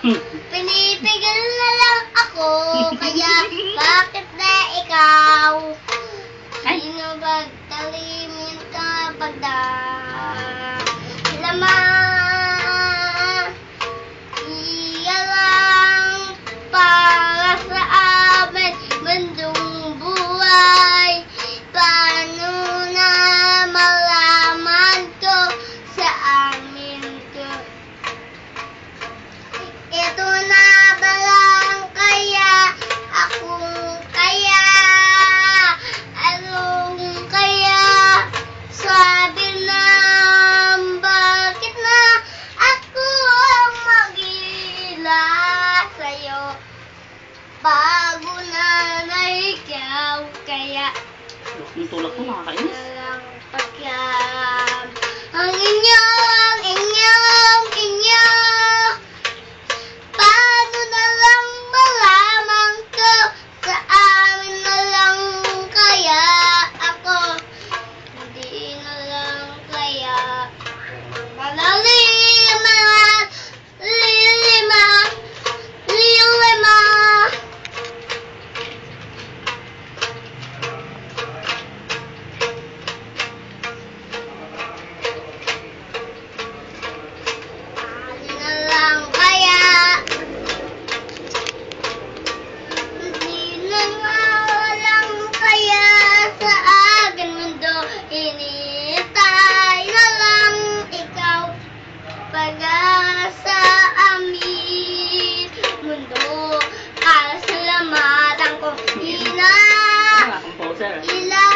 Pinipigil na lang ako, kaya bakit na ikaw? Bago na na ikaw, kaya... Yung tulak mo nakakainis. Walang. sir.